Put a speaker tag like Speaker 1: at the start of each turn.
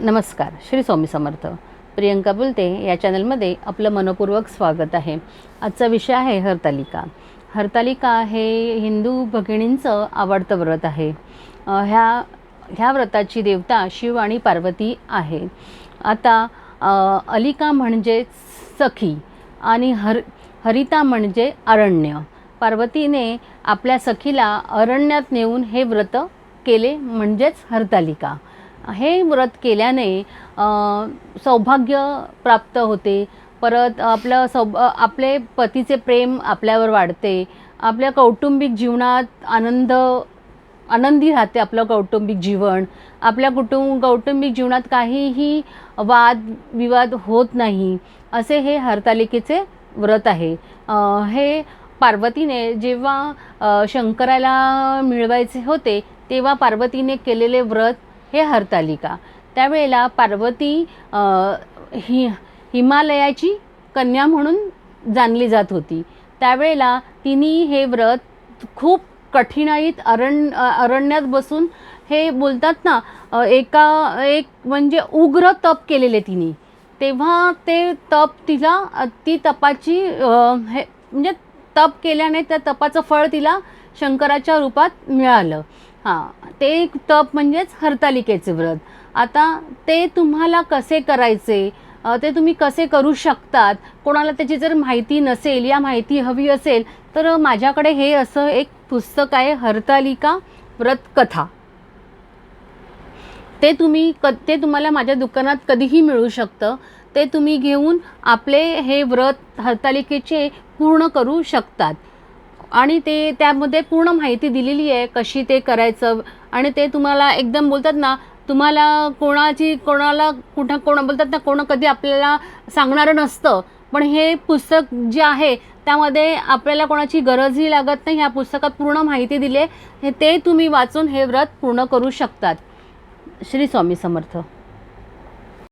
Speaker 1: नमस्कार श्री स्वामी समर्थ. प्रियंका बोलते या चॅनलमध्ये आपलं मनपूर्वक स्वागत आहे. आजचा विषय आहे हरतालिका. हरतालिका हे हिंदू भगिनींचं आवडतं व्रत आहे. ह्या ह्या व्रताची देवता शिव आणि पार्वती आहे. आता अलिका म्हणजे सखी आणि हर हरिता म्हणजे अरण्य. पार्वतीने आपल्या सखीला अरण्यात नेऊन हे व्रत केले म्हणजेच हरतालिका. हे व्रत केल्याने सौभाग्य प्राप्त होते. परत आपलं सौ आपले पतीचे प्रेम आपल्यावर वाढते. आपल्या कौटुंबिक जीवनात आनंद आनंदी राहते आपलं कौटुंबिक जीवन. आपल्या कुटुंब कौटुंबिक जीवनात काहीही वाद विवाद होत नाही. असे हे हरतालिकेचे व्रत आहे. हे पार्वतीने जेव्हा शंकराला मिळवायचे होते तेव्हा पार्वतीने केलेले व्रत हे हरतालिका. त्यावेळेला पार्वती हि हिमालयाची कन्या म्हणून जाणली जात होती. त्यावेळेला तिने हे व्रत खूप कठीणाईत अरण्य अरण्यात बसून हे बोलतात ना एका एक म्हणजे उग्र तप केलेले तिने. तेव्हा ते तप तिला ती तपाची हे म्हणजे तप केल्याने त्या तपाचं फळ तिला शंकराच्या रूपात मिळालं. हां ते एक तप म्हणजेच हरतालिकेचे व्रत. आता ते तुम्हाला कसे करायचे? ते तुम्ही कसे करू शकतात? कोणाला त्याची जर माहिती नसेल या माहिती हवी असेल तर माझ्याकडे हे असं एक पुस्तक आहे हरतालिका व्रत कथा. ते तुम्ही क ते तुम्हाला माझ्या दुकानात कधीही मिळू शकतं. ते तुम्ही घेऊन आपले हे व्रत हरतालिकेचे पूर्ण करू शकतात. आणि ते त्यामध्ये पूर्ण माहिती दिलेली आहे कशी ते करायचं. आणि ते तुम्हाला एकदम बोलतात ना तुम्हाला कोणाची कोणाला कुठं कोण बोलतात ना कोण कधी आपल्याला सांगणारं नसतं. पण हे पुस्तक जे आहे त्यामध्ये आपल्याला कोणाची गरजही लागत नाही. ह्या पुस्तकात पूर्ण माहिती दिली आहे. हे ते तुम्ही वाचून हे व्रत पूर्ण करू शकतात. श्री स्वामी समर्थ.